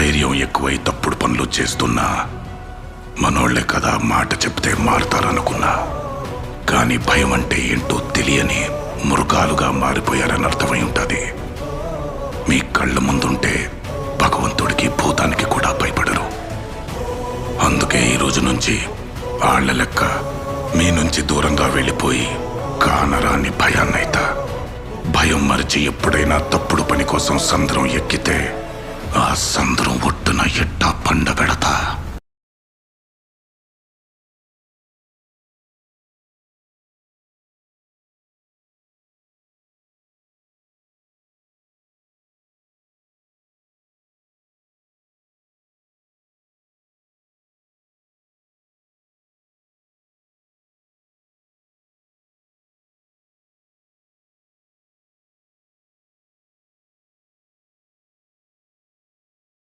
ధైర్యం ఎక్కువై తప్పుడు పనులు చేస్తున్నా మనోళ్ళే కదా మాట చెప్తే మారతారనుకున్నా. కానీ భయం అంటే ఏంటో తెలియని మృగాలుగా మారిపోయారని అర్థమై ఉంటుంది. మీ కళ్ళ ముందుంటే భగవంతుడికి భూతానికి కూడా భయపడరు. అందుకే ఈ రోజు నుంచి ఆళ్ళ లెక్క మీ నుంచి దూరంగా వెళ్ళిపోయి కానరాని భయాన్నైతా. భయం మరిచి ఎప్పుడైనా తప్పుడు పని కోసం సంద్రం ఎక్కితే Ah, Sandro.